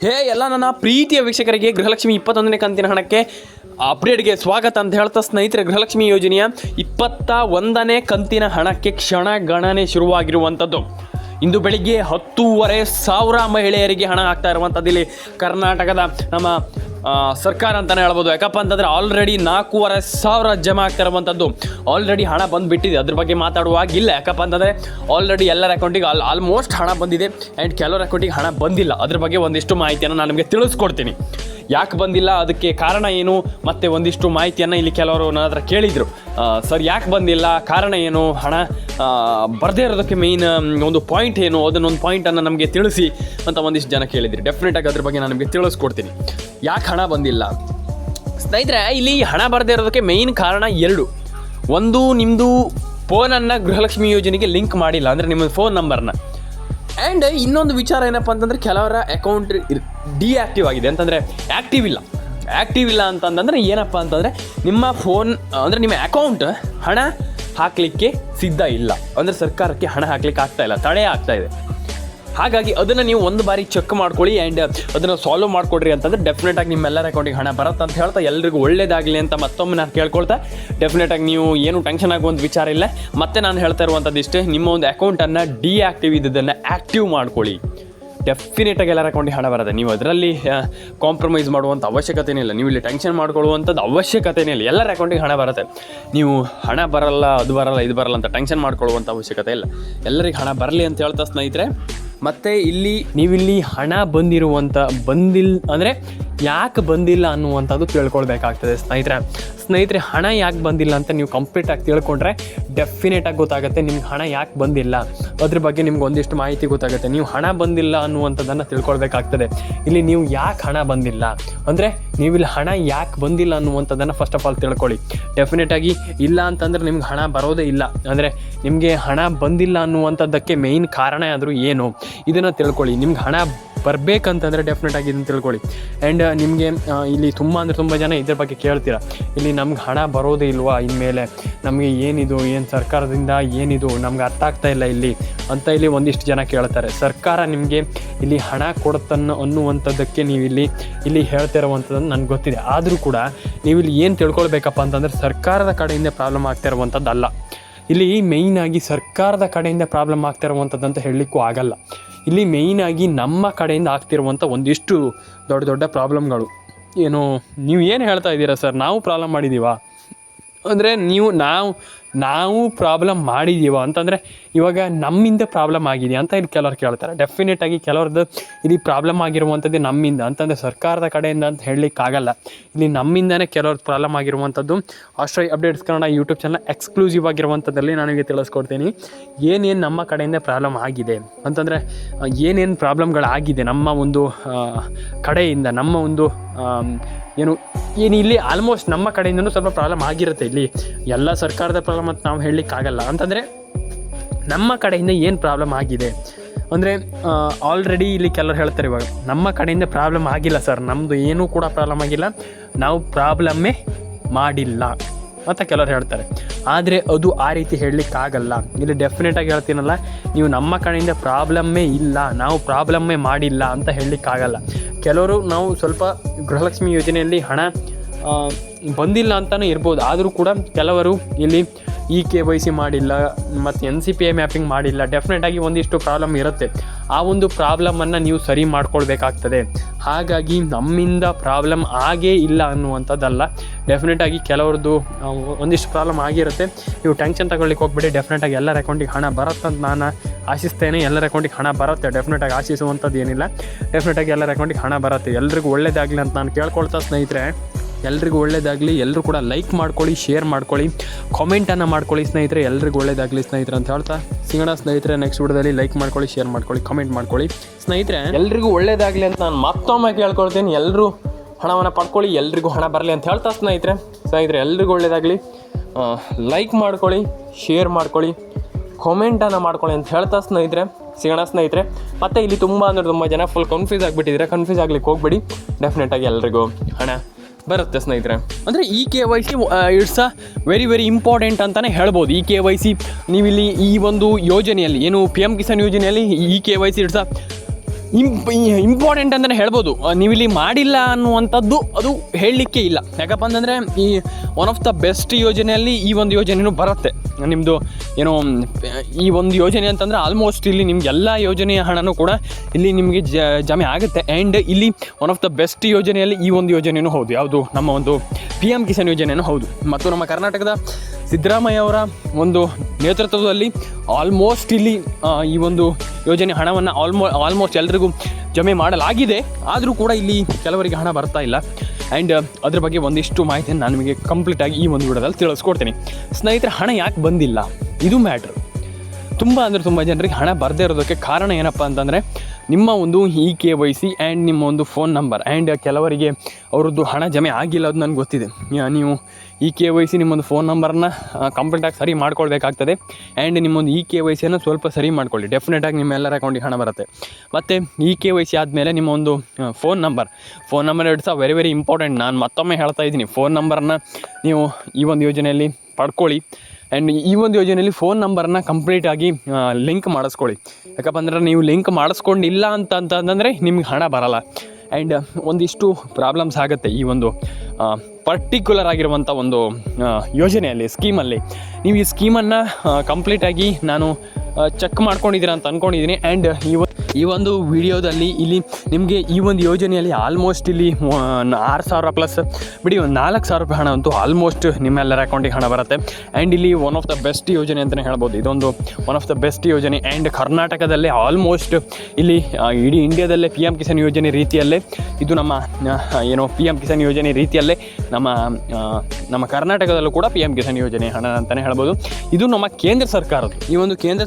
ಹೇ, ಎಲ್ಲ ನನ್ನ ಪ್ರೀತಿಯ ವೀಕ್ಷಕರಿಗೆ ಗೃಹಲಕ್ಷ್ಮಿ ಇಪ್ಪತ್ತೊಂದನೇ ಕಂತಿನ ಹಣಕ್ಕೆ ಅಪ್ಡೇಟ್ಗೆ ಸ್ವಾಗತ ಅಂತ ಹೇಳ್ತಾ ಸ್ನೇಹಿತರೆ, ಗೃಹಲಕ್ಷ್ಮಿ ಯೋಜನೆಯ ಇಪ್ಪತ್ತ ಒಂದನೇ ಕಂತಿನ ಹಣಕ್ಕೆ ಕ್ಷಣ ಗಣನೆ ಶುರುವಾಗಿರುವಂಥದ್ದು. ಇಂದು ಬೆಳಿಗ್ಗೆ ಹತ್ತೂವರೆ ಸಾವಿರ ಮಹಿಳೆಯರಿಗೆ ಹಣ ಆಗ್ತಾ ಇರುವಂಥದ್ದು ಇಲ್ಲಿ ಕರ್ನಾಟಕದ ನಮ್ಮ ಸರ್ಕಾರ ಅಂತಲೇ ಹೇಳ್ಬೋದು. ಯಾಕಪ್ಪ ಅಂತಂದರೆ ಆಲ್ರೆಡಿ ನಾಲ್ಕೂವರೆ ಸಾವಿರ ಜಮಾ ಆಗ್ತಾ ಇರುವಂಥದ್ದು ಆಲ್ರೆಡಿ ಹಣ ಬಂದುಬಿಟ್ಟಿದೆ. ಅದ್ರ ಬಗ್ಗೆ ಮಾತಾಡುವಾಗಿಲ್ಲ. ಯಾಕಪ್ಪ ಅಂತಂದರೆ ಆಲ್ರೆಡಿ ಎಲ್ಲರ ಅಕೌಂಟಿಗೆ ಆಲ್ ಆಲ್ಮೋಸ್ಟ್ ಹಣ ಬಂದಿದೆ. ಆ್ಯಂಡ್ ಕೆಲವರ ಅಕೌಂಟಿಗೆ ಹಣ ಬಂದಿಲ್ಲ. ಅದ್ರ ಬಗ್ಗೆ ಒಂದಿಷ್ಟು ಮಾಹಿತಿಯನ್ನು ನಾನು ನಿಮಗೆ ತಿಳಿಸ್ಕೊಡ್ತೀನಿ. ಯಾಕೆ ಬಂದಿಲ್ಲ? ಅದಕ್ಕೆ ಕಾರಣ ಏನು? ಮತ್ತು ಒಂದಿಷ್ಟು ಮಾಹಿತಿಯನ್ನು ಇಲ್ಲಿ ಕೆಲವರು ನನ್ನ ಹತ್ರ ಕೇಳಿದರು. ಸರ್, ಯಾಕೆ ಬಂದಿಲ್ಲ? ಕಾರಣ ಏನು? ಹಣ ಬರದೇ ಇರೋದಕ್ಕೆ ಮೇಯ್ನ್ ಒಂದು ಪಾಯಿಂಟ್ ಏನು? ಅದನ್ನೊಂದು ಪಾಯಿಂಟನ್ನು ನಮಗೆ ತಿಳಿಸಿ ಅಂತ ಒಂದಿಷ್ಟು ಜನ ಕೇಳಿದ್ರಿ. ಡೆಫಿನೆಟಾಗಿ ಅದ್ರ ಬಗ್ಗೆ ನಾನು ನಿಮಗೆ ತಿಳಿಸ್ಕೊಡ್ತೀನಿ. ಯಾಕೆ ಹಣ ಬಂದಿಲ್ಲ? ಸ್ನೇಹಿತರೆ, ಇಲ್ಲಿ ಹಣ ಬರದೇ ಇರೋದಕ್ಕೆ ಮೇಯ್ನ್ ಕಾರಣ ಎರಡು. ಒಂದು ನಿಮ್ಮದು ಫೋನನ್ನು ಗೃಹಲಕ್ಷ್ಮಿ ಯೋಜನೆಗೆ ಲಿಂಕ್ ಮಾಡಿಲ್ಲ, ಅಂದರೆ ನಿಮ್ಮ ಫೋನ್ ನಂಬರ್ನ ಆ್ಯಂಡ್ ಇನ್ನೊಂದು ವಿಚಾರ ಏನಪ್ಪ ಅಂತಂದರೆ, ಕೆಲವರ ಅಕೌಂಟ್ ಡಿಆಕ್ಟಿವ್ ಆಗಿದೆ. ಅಂತಂದರೆ ಆ್ಯಕ್ಟಿವ್ ಇಲ್ಲ. ಆ್ಯಕ್ಟಿವ್ ಇಲ್ಲ ಅಂತಂದರೆ ಏನಪ್ಪ ಅಂತಂದರೆ, ನಿಮ್ಮ ಫೋನ್ ಅಂದರೆ ನಿಮ್ಮ ಅಕೌಂಟ್ ಹಣ ಹಾಕಲಿಕ್ಕೆ ಸಿದ್ಧ ಇಲ್ಲ. ಅಂದರೆ ಸರ್ಕಾರಕ್ಕೆ ಹಣ ಹಾಕ್ಲಿಕ್ಕೆ ಆಗ್ತಾ ಇಲ್ಲ, ತಡೆ ಆಗ್ತಾ ಇದೆ. ಹಾಗಾಗಿ ಅದನ್ನು ನೀವು ಒಂದು ಬಾರಿ ಚೆಕ್ ಮಾಡ್ಕೊಳ್ಳಿ ಆ್ಯಂಡ್ ಅದನ್ನು ಸಾಲ್ವ್ ಮಾಡಿಕೊಡ್ರಿ ಅಂತಂದ್ರೆ ಡೆಫಿನೆಟ್ ಆಗಿ ನಿಮ್ಮೆಲ್ಲರ ಅಕೌಂಟಿಗೆ ಹಣ ಬರುತ್ತೆ ಅಂತ ಹೇಳ್ತಾ ಎಲ್ರಿಗೂ ಒಳ್ಳೇದಾಗಲಿ ಅಂತ ಮತ್ತೊಮ್ಮೆ ನಾನು ಕೇಳ್ಕೊಳ್ತಾ. ಡೆಫಿನೆಟ್ ಆಗಿ ನೀವು ಏನು ಟೆನ್ಷನ್ ಆಗುವಂಥ ವಿಚಾರ ಇಲ್ಲ. ಮತ್ತೆ ನಾನು ಹೇಳ್ತಾ ಇರುವಂಥದ್ದು ಇಷ್ಟೇ, ನಿಮ್ಮ ಒಂದು ಅಕೌಂಟನ್ನು ಡಿಆಕ್ಟಿವ್ ಇದ್ದದನ್ನು ಆ್ಯಕ್ಟಿವ್ ಮಾಡ್ಕೊಳ್ಳಿ. ಡೆಫಿನೆಟಾಗಿ ಎಲ್ಲರ ಅಕೌಂಟಿಗೆ ಹಣ ಬರುತ್ತೆ. ನೀವು ಅದರಲ್ಲಿ ಕಾಂಪ್ರಮೈಸ್ ಮಾಡುವಂಥ ಅವಶ್ಯಕತೆನೇ ಇಲ್ಲ. ನೀವು ಇಲ್ಲಿ ಟೆನ್ಷನ್ ಮಾಡ್ಕೊಳ್ಳುವಂಥದ್ದು ಅವಶ್ಯಕತೆನೇ ಇಲ್ಲ. ಎಲ್ಲರ ಅಕೌಂಟಿಗೆ ಹಣ ಬರುತ್ತೆ. ನೀವು ಹಣ ಬರಲ್ಲ, ಅದು ಬರಲ್ಲ, ಇದು ಬರಲ್ಲ ಅಂತ ಟೆನ್ಷನ್ ಮಾಡ್ಕೊಳ್ಳುವಂಥ ಅವಶ್ಯಕತೆ ಇಲ್ಲ. ಎಲ್ಲರಿಗೆ ಹಣ ಬರಲಿ ಅಂತ ಹೇಳ್ತಾ ಸ್ನೇಹಿತರೆ ಮತ್ತು ಇಲ್ಲಿ ನೀವಿಲ್ಲಿ ಹಣ ಬಂದಿರುವಂಥ ಬಂದಿಲ್ ಅಂದರೆ ಯಾಕೆ ಬಂದಿಲ್ಲ ಅನ್ನುವಂಥದ್ದು ತಿಳ್ಕೊಳ್ಬೇಕಾಗ್ತದೆ ಸ್ನೇಹಿತರೆ. ಸ್ನೇಹಿತರೆ, ಹಣ ಯಾಕೆ ಬಂದಿಲ್ಲ ಅಂತ ನೀವು ಕಂಪ್ಲೀಟಾಗಿ ತಿಳ್ಕೊಂಡ್ರೆ ಡೆಫಿನೆಟಾಗಿ ಗೊತ್ತಾಗುತ್ತೆ ನಿಮ್ಗೆ ಹಣ ಯಾಕೆ ಬಂದಿಲ್ಲ. ಅದ್ರ ಬಗ್ಗೆ ನಿಮ್ಗೆ ಒಂದಿಷ್ಟು ಮಾಹಿತಿ ಗೊತ್ತಾಗುತ್ತೆ. ನೀವು ಹಣ ಬಂದಿಲ್ಲ ಅನ್ನುವಂಥದ್ದನ್ನು ತಿಳ್ಕೊಳ್ಬೇಕಾಗ್ತದೆ. ಇಲ್ಲಿ ನೀವು ಯಾಕೆ ಹಣ ಬಂದಿಲ್ಲ? ಅಂದರೆ ನೀವು ಇಲ್ಲಿ ಹಣ ಯಾಕೆ ಬಂದಿಲ್ಲ ಅನ್ನುವಂಥದ್ದನ್ನು ಫಸ್ಟ್ ಆಫ್ ಆಲ್ ತಿಳ್ಕೊಳ್ಳಿ. ಡೆಫಿನೆಟಾಗಿ ಇಲ್ಲ ಅಂತಂದರೆ ನಿಮ್ಗೆ ಹಣ ಬರೋದೇ ಇಲ್ಲ. ಅಂದರೆ ನಿಮಗೆ ಹಣ ಬಂದಿಲ್ಲ ಅನ್ನುವಂಥದ್ದಕ್ಕೆ ಮೇಯ್ನ್ ಕಾರಣ ಆದರೂ ಏನು? ಇದನ್ನು ತಿಳ್ಕೊಳ್ಳಿ. ನಿಮ್ಗೆ ಹಣ ಬರಬೇಕಂತಂದರೆ ಡೆಫಿನೆಟಾಗಿ ಇದನ್ನು ತಿಳ್ಕೊಳ್ಳಿ. ಆ್ಯಂಡ್ ನಿಮಗೆ ಇಲ್ಲಿ ತುಂಬ ಅಂದರೆ ತುಂಬ ಜನ ಇದ್ರ ಬಗ್ಗೆ ಕೇಳ್ತೀರಾ? ಇಲ್ಲಿ ನಮ್ಗೆ ಹಣ ಬರೋದೇ ಇಲ್ವಾ ಇನ್ಮೇಲೆ? ನಮಗೆ ಏನಿದು, ಏನು ಸರ್ಕಾರದಿಂದ ಏನಿದು, ನಮ್ಗೆ ಅರ್ಥ ಆಗ್ತಾ ಇಲ್ಲ ಇಲ್ಲಿ ಅಂತ ಇಲ್ಲಿ ಒಂದಿಷ್ಟು ಜನ ಕೇಳ್ತಾರೆ. ಸರ್ಕಾರ ನಿಮಗೆ ಇಲ್ಲಿ ಹಣ ಕೊಡುತ್ತನ್ನು ಅನ್ನುವಂಥದ್ದಕ್ಕೆ ನೀವು ಇಲ್ಲಿ ಇಲ್ಲಿ ಹೇಳ್ತಾ ನನಗೆ ಗೊತ್ತಿದೆ. ಆದರೂ ಕೂಡ ನೀವು ಇಲ್ಲಿ ಏನು ತಿಳ್ಕೊಳ್ಬೇಕಪ್ಪ ಅಂತಂದರೆ ಸರ್ಕಾರದ ಕಡೆಯಿಂದ ಪ್ರಾಬ್ಲಮ್ ಆಗ್ತಾ ಇರುವಂಥದ್ದಲ್ಲ. ಇಲ್ಲಿ ಮೇಯ್ನಾಗಿ ಸರ್ಕಾರದ ಕಡೆಯಿಂದ ಪ್ರಾಬ್ಲಮ್ ಆಗ್ತಾ ಅಂತ ಹೇಳಲಿಕ್ಕೂ ಆಗಲ್ಲ. ಇಲ್ಲಿ ಮೇಯ್ನಾಗಿ ನಮ್ಮ ಕಡೆಯಿಂದ ಆಗ್ತಿರುವಂಥ ಒಂದಿಷ್ಟು ದೊಡ್ಡ ದೊಡ್ಡ ಪ್ರಾಬ್ಲಮ್ಗಳು ಏನು, ನೀವು ಏನು ಹೇಳ್ತಾ ಇದ್ದೀರಾ ಸರ್? ನಾವು ಪ್ರಾಬ್ಲಮ್ ಮಾಡಿದ್ದೀವಾ ಅಂದರೆ ನೀವು ನಾವು ನಾವು ಪ್ರಾಬ್ಲಮ್ ಮಾಡಿದ್ದೀವೋ ಅಂತಂದರೆ ಇವಾಗ ನಮ್ಮಿಂದ ಪ್ರಾಬ್ಲಮ್ ಆಗಿದೆ ಅಂತ ಇಲ್ಲಿ ಕೆಲವ್ರು ಕೇಳ್ತಾರೆ. ಡೆಫಿನೆಟಾಗಿ ಕೆಲವ್ರದ್ದು ಇಲ್ಲಿ ಪ್ರಾಬ್ಲಮ್ ಆಗಿರುವಂಥದ್ದು ನಮ್ಮಿಂದ ಅಂತಂದರೆ ಸರ್ಕಾರದ ಕಡೆಯಿಂದ ಅಂತ ಹೇಳಲಿಕ್ಕಾಗಲ್ಲ ಇಲ್ಲಿ ನಮ್ಮಿಂದನೇ ಕೆಲವ್ರದ್ದು ಪ್ರಾಬ್ಲಮ್ ಆಗಿರುವಂಥದ್ದು. ಆಸ್ಟ್ರೈ updates Kannada YouTube channel exclusive ಆಗಿರುವಂಥದ್ದಲ್ಲಿ ನನಗೆ ತಿಳಿಸ್ಕೊಡ್ತೀನಿ. ಏನೇನು ನಮ್ಮ ಕಡೆಯಿಂದ ಪ್ರಾಬ್ಲಮ್ ಆಗಿದೆ ಅಂತಂದರೆ, ಏನೇನು ಪ್ರಾಬ್ಲಮ್ಗಳಾಗಿದೆ ನಮ್ಮ ಒಂದು ಕಡೆಯಿಂದ, ನಮ್ಮ ಒಂದು ಏನು ಏನು ಇಲ್ಲಿ ಆಲ್ಮೋಸ್ಟ್ ನಮ್ಮ ಕಡೆಯಿಂದನೂ ಸ್ವಲ್ಪ ಪ್ರಾಬ್ಲಮ್ ಆಗಿರುತ್ತೆ ಇಲ್ಲಿ. ಎಲ್ಲ ಸರ್ಕಾರದ ಪ್ರಾಬ್ಲಮ್ ಅಂತ ನಾವು ಹೇಳಲಿಕ್ಕಾಗಲ್ಲ ಅಂತಂದರೆ ನಮ್ಮ ಕಡೆಯಿಂದ ಏನು ಪ್ರಾಬ್ಲಮ್ ಆಗಿದೆ? ಅಂದರೆ ಆಲ್ರೆಡಿ ಇಲ್ಲಿ ಕೆಲವರು ಹೇಳ್ತಾರೆ ಇವಾಗ, ನಮ್ಮ ಕಡೆಯಿಂದ ಪ್ರಾಬ್ಲಮ್ ಆಗಿಲ್ಲ ಸರ್ ನಮ್ಮದು ಏನೂ ಕೂಡ ಪ್ರಾಬ್ಲಮ್ ಆಗಿಲ್ಲ. ನಾವು ಪ್ರಾಬ್ಲಮ್ಮೇ ಮಾಡಿಲ್ಲ. ಅಂತ ಕೆಲವರು ಹೇಳ್ತಾರೆ. ಆದರೆ ಅದು ಆ ರೀತಿ ಹೇಳಲಿಕ್ಕಾಗಲ್ಲ. ಇಲ್ಲಿ ಡೆಫಿನೆಟಾಗಿ ಹೇಳ್ತೀನಲ್ಲ, ನೀವು ನಮ್ಮ ಕಡೆಯಿಂದ ಪ್ರಾಬ್ಲಮ್ಮೇ ಇಲ್ಲ, ನಾವು ಪ್ರಾಬ್ಲಮ್ಮೇ ಮಾಡಿಲ್ಲ ಅಂತ ಹೇಳಲಿಕ್ಕಾಗಲ್ಲ. ಕೆಲವರು ನಾವು ಸ್ವಲ್ಪ ಗೃಹಲಕ್ಷ್ಮಿ ಯೋಜನೆಯಲ್ಲಿ ಹಣ ಬಂದಿಲ್ಲ ಅಂತಲೂ ಇರ್ಬೋದು. ಆದರೂ ಕೂಡ ಕೆಲವರು ಇಲ್ಲಿ ಇ ಕೆ ವೈ ಸಿ ಮಾಡಿಲ್ಲ ಮತ್ತು N C P A mapping ಮಾಡಿಲ್ಲ ಡೆಫಿನೆಟಾಗಿ ಒಂದಿಷ್ಟು ಪ್ರಾಬ್ಲಮ್ ಇರುತ್ತೆ. ಆ ಒಂದು ಪ್ರಾಬ್ಲಮನ್ನು ನೀವು ಸರಿ ಮಾಡ್ಕೊಳ್ಬೇಕಾಗ್ತದೆ. ಹಾಗಾಗಿ ನಮ್ಮಿಂದ ಪ್ರಾಬ್ಲಮ್ ಆಗೇ ಇಲ್ಲ ಅನ್ನುವಂಥದ್ದಲ್ಲ. ಡೆಫಿನೆಟಾಗಿ ಕೆಲವ್ರದ್ದು ಒಂದಿಷ್ಟು ಪ್ರಾಬ್ಲಮ್ ಆಗಿರುತ್ತೆ. ನೀವು ಟೆನ್ಷನ್ ತಗೊಳ್ಳಿಕ್ಕೆ ಹೋಗ್ಬಿಡಿ. ಡೆಫಿನೆಟಾಗಿ ಎಲ್ಲರ ಅಕೌಂಟಿಗೆ ಹಣ ಬರುತ್ತಂತ ನಾನು ಆಶಿಸ್ತೇನೆ. ಎಲ್ಲರ ಅಕೌಂಟಿಗೆ ಹಣ ಬರುತ್ತೆ. ಡೆಫಿನೆಟಾಗಿ ಆಶಿಸುವಂಥದ್ದು ಏನಿಲ್ಲ. ಡೆಫಿನೆಟಾಗಿ ಎಲ್ಲರ ಅಕೌಂಟಿಗೆ ಹಣ ಬರುತ್ತೆ. ಎಲ್ರಿಗೂ ಒಳ್ಳೇದಾಗಲಿ ಅಂತ ನಾನು ಕೇಳ್ಕೊಳ್ತಾ ಸ್ನೇಹಿತರೆ. ಎಲ್ರಿಗೂ ಒಳ್ಳೇದಾಗಲಿ. ಎಲ್ಲರೂ ಕೂಡ ಲೈಕ್ ಮಾಡ್ಕೊಳ್ಳಿ ಶೇರ್ ಮಾಡ್ಕೊಳ್ಳಿ. ಕಾಮೆಂಟನ್ನು ಮಾಡ್ಕೊಳ್ಳಿ ಸ್ನೇಹಿತರೆ. ಎಲ್ರಿಗೂ ಒಳ್ಳೇದಾಗಲಿ ಸ್ನೇಹಿತರೆ ಅಂತ ಹೇಳ್ತಾ. ಸಿಗೋಣ ಸ್ನೇಹಿತರೆ ನೆಕ್ಸ್ಟ್ ವಿಡಿಯೋದಲ್ಲಿ ಲೈಕ್ ಮಾಡ್ಕೊಳ್ಳಿ ಶೇರ್ ಮಾಡ್ಕೊಳ್ಳಿ ಕಾಮೆಂಟ್ ಮಾಡ್ಕೊಳ್ಳಿ. ಸ್ನೇಹಿತರೆ, ಎಲ್ರಿಗೂ ಒಳ್ಳೇದಾಗಲಿ ಅಂತ ನಾನು ಮತ್ತೊಮ್ಮೆ ಕೇಳ್ಕೊಳ್ತೀನಿ. ಎಲ್ಲರೂ ಹಣವನ್ನು ಪಡ್ಕೊಳ್ಳಿ, ಎಲ್ರಿಗೂ ಹಣ ಬರಲಿ ಅಂತ ಹೇಳ್ತಾ ಸ್ನೇಹಿತರೆ. ಸ್ನೇಹಿತರೆ, ಎಲ್ರಿಗೂ ಒಳ್ಳೇದಾಗಲಿ. ಲೈಕ್ ಮಾಡ್ಕೊಳ್ಳಿ ಶೇರ್ ಮಾಡ್ಕೊಳ್ಳಿ ಕಾಮೆಂಟನ್ನು ಮಾಡ್ಕೊಳ್ಳಿ ಅಂತ ಹೇಳ್ತಾ ಸ್ನೇಹಿತರೆ. ಸಿಗೋಣ ಸ್ನೇಹಿತರೆ, ಮತ್ತು ಇಲ್ಲಿ ತುಂಬ ಅಂದರೆ ತುಂಬ ಜನ ಫುಲ್ ಕನ್ಫ್ಯೂಸ್ ಆಗಿಬಿಟ್ಟಿದ್ದೀರಾ? ಕನ್ಫ್ಯೂಸ್ ಆಗಲಿಕ್ಕೆ ಹೋಗ್ಬೇಡಿ. ಡೆಫಿನೆಟಾಗಿ ಎಲ್ರಿಗೂ ಹಣ. ಬರುತ್ತೆ ಸ್ನೇಹಿತರೆ. ಅಂದರೆ ಈ K Y C it's a very very important ಅಂತಲೇ ಹೇಳ್ಬೋದು. ಈ ಕೆ ವೈ ಸಿ ನೀವಿಲ್ಲಿ ಈ ಒಂದು ಯೋಜನೆಯಲ್ಲಿ, ಏನು ಪಿ ಎಂ ಕಿಸಾನ್ ಯೋಜನೆಯಲ್ಲಿ ಈ K Y C it's a imp important ಅಂತಲೇ ಹೇಳ್ಬೋದು. ನೀವಿಲ್ಲಿ ಮಾಡಿಲ್ಲ ಅನ್ನುವಂಥದ್ದು ಅದು ಹೇಳಲಿಕ್ಕೆ ಇಲ್ಲ. ಯಾಕಪ್ಪ ಅಂತಂದರೆ ಈ ಒನ್ ಆಫ್ ದ ಬೆಸ್ಟ್ ಯೋಜನೆಯಲ್ಲಿ ಈ ಒಂದು ಯೋಜನೆಯೂ ಬರುತ್ತೆ. ನಿಮ್ಮದು ಏನೋ, ಈ ಒಂದು ಯೋಜನೆ ಅಂತಂದರೆ ಆಲ್ಮೋಸ್ಟ್ ಇಲ್ಲಿ ನಿಮ್ಗೆ ಎಲ್ಲ ಯೋಜನೆಯ ಹಣನೂ ಕೂಡ ಇಲ್ಲಿ ನಿಮಗೆ ಜಮೆ ಆಗುತ್ತೆ. ಆ್ಯಂಡ್ ಇಲ್ಲಿ ಒನ್ ಆಫ್ ದ ಬೆಸ್ಟ್ ಯೋಜನೆಯಲ್ಲಿ ಈ ಒಂದು ಯೋಜನೆಯೂ ಹೌದು. ಯಾವುದು? ನಮ್ಮ ಒಂದು ಪಿ ಎಂ ಕಿಸಾನ್ ಯೋಜನೆಯೂ ಹೌದು. ಮತ್ತು ನಮ್ಮ ಕರ್ನಾಟಕದ ಸಿದ್ದರಾಮಯ್ಯ ಅವರ ಒಂದು ನೇತೃತ್ವದಲ್ಲಿ ಆಲ್ಮೋಸ್ಟ್ ಇಲ್ಲಿ ಈ ಒಂದು ಯೋಜನೆ ಹಣವನ್ನು ಆಲ್ಮೋ ಆಲ್ಮೋಸ್ಟ್ ಎಲ್ರಿಗೂ ಜಮೆ ಮಾಡಲಾಗಿದೆ. ಆದರೂ ಕೂಡ ಇಲ್ಲಿ ಕೆಲವರಿಗೆ ಹಣ ಬರ್ತಾ ಇಲ್ಲ. ಆ್ಯಂಡ್ ಅದ್ರ ಬಗ್ಗೆ ಒಂದಿಷ್ಟು ಮಾಹಿತಿಯನ್ನು ನಾನು ನಿಮಗೆ ಕಂಪ್ಲೀಟಾಗಿ ಈ ಒಂದು ವಿಡಿಯೋದಲ್ಲಿ ತಿಳಿಸ್ಕೊಡ್ತೀನಿ. ಸ್ನೇಹಿತರೆ, ಹಣ ಯಾಕೆ ಬಂದಿಲ್ಲ? ಇದು ಮ್ಯಾಟ್ರ್ ತುಂಬ ಅಂದರೆ ತುಂಬ ಜನರಿಗೆ ಹಣ ಬರದೇ ಇರೋದಕ್ಕೆ ಕಾರಣ ಏನಪ್ಪ ಅಂತಂದರೆ ನಿಮ್ಮ ಒಂದು E K Y C and ನಿಮ್ಮ ಒಂದು ಫೋನ್ ನಂಬರ್ ಆ್ಯಂಡ್ ಕೆಲವರಿಗೆ ಅವರದ್ದು ಹಣ ಜಮೆ ಆಗಿಲ್ಲ ಅದು ನನಗೆ ಗೊತ್ತಿದೆ. ನೀವು ಇ ಕೆ ವೈ ಸಿ ನಿಮ್ಮೊಂದು ಫೋನ್ ನಂಬರ್ನ ಕಂಪ್ಲೀಟಾಗಿ ಸರಿ ಮಾಡ್ಕೊಳ್ಬೇಕಾಗ್ತದೆ ಆ್ಯಂಡ್ ನಿಮ್ಮೊಂದು ಇ ಕೆ ವೈ ಸಿಯನ್ನು ಸ್ವಲ್ಪ ಸರಿ ಮಾಡ್ಕೊಳ್ಳಿ. ಡೆಫಿನೆಟಾಗಿ ನಿಮ್ಮ ಎಲ್ಲರ ಅಕೌಂಟಿಗೆ ಹಣ ಬರುತ್ತೆ. ಮತ್ತು ಇ ಕೆ ವೈ ಸಿ ಆದಮೇಲೆ ನಿಮ್ಮ ಒಂದು phone number phone number it's very very important ನಾನು ಮತ್ತೊಮ್ಮೆ ಹೇಳ್ತಾ ಇದ್ದೀನಿ. ಫೋನ್ ನಂಬರನ್ನ ನೀವು ಈ ಒಂದು ಯೋಜನೆಯಲ್ಲಿ ಪಡ್ಕೊಳ್ಳಿ. ಆ್ಯಂಡ್ ಈ ಒಂದು ಯೋಜನೆಯಲ್ಲಿ ಫೋನ್ ನಂಬರನ್ನ ಕಂಪ್ಲೀಟಾಗಿ ಲಿಂಕ್ ಮಾಡಿಸ್ಕೊಳ್ಳಿ. ಯಾಕಪ್ಪ ಅಂದ್ರೆ ನೀವು ಲಿಂಕ್ ಮಾಡಿಸ್ಕೊಂಡಿಲ್ಲ ಅಂತ ಅಂತಂದರೆ ನಿಮ್ಗೆ ಹಣ ಬರಲ್ಲ. ಆ್ಯಂಡ್ ಒಂದಿಷ್ಟು ಪ್ರಾಬ್ಲಮ್ಸ್ ಆಗುತ್ತೆ ಈ ಒಂದು ಪರ್ಟಿಕ್ಯುಲರ್ ಆಗಿರುವಂಥ ಒಂದು ಯೋಜನೆಯಲ್ಲಿ ಸ್ಕೀಮಲ್ಲಿ ನೀವು ಈ ಸ್ಕೀಮನ್ನು ಕಂಪ್ಲೀಟಾಗಿ ನಾನು ಚೆಕ್ ಮಾಡ್ಕೊಂಡಿದ್ದೀರಾ ಅಂತ ಅಂದ್ಕೊಂಡಿದ್ದೀನಿ ಆ್ಯಂಡ್ ಈ ಈ ಒಂದು ವಿಡಿಯೋದಲ್ಲಿ ಇಲ್ಲಿ ನಿಮಗೆ ಈ ಒಂದು ಯೋಜನೆಯಲ್ಲಿ ಆಲ್ಮೋಸ್ಟ್ ಇಲ್ಲಿ ಆರು ಸಾವಿರ ಪ್ಲಸ್ ಬಿಡಿ ಒಂದು ನಾಲ್ಕು ಸಾವಿರ ರೂಪಾಯಿ ಹಣ ಅಂತೂ ಆಲ್ಮೋಸ್ಟ್ ನಿಮ್ಮೆಲ್ಲರ ಅಕೌಂಟಿಗೆ ಹಣ ಬರುತ್ತೆ. ಆ್ಯಂಡ್ ಇಲ್ಲಿ ಒನ್ ಆಫ್ ದ ಬೆಸ್ಟ್ ಯೋಜನೆ ಅಂತಲೇ ಹೇಳ್ಬೋದು. ಇದೊಂದು ಒನ್ ಆಫ್ ದ ಬೆಸ್ಟ್ ಯೋಜನೆ. ಆ್ಯಂಡ್ ಕರ್ನಾಟಕದಲ್ಲೇ ಆಲ್ಮೋಸ್ಟ್ ಇಲ್ಲಿ ಇಡೀ ಇಂಡಿಯಾದಲ್ಲೇ ಪಿ ಎಂ ಕಿಸಾನ್ ಯೋಜನೆ ರೀತಿಯಲ್ಲೇ, ಇದು ನಮ್ಮ ಏನು ಪಿ ಎಂ ಕಿಸಾನ್ ಯೋಜನೆ ರೀತಿಯಲ್ಲೇ ನಮ್ಮ ನಮ್ಮ ಕರ್ನಾಟಕದಲ್ಲೂ ಕೂಡ ಪಿ ಎಂ ಕಿಸಾನ್ ಯೋಜನೆ ಹಣ ಅಂತಲೇ ಹೇಳ್ಬೋದು. ಇದು ನಮ್ಮ ಕೇಂದ್ರ ಸರ್ಕಾರ ಈ ಒಂದು ಕೇಂದ್ರ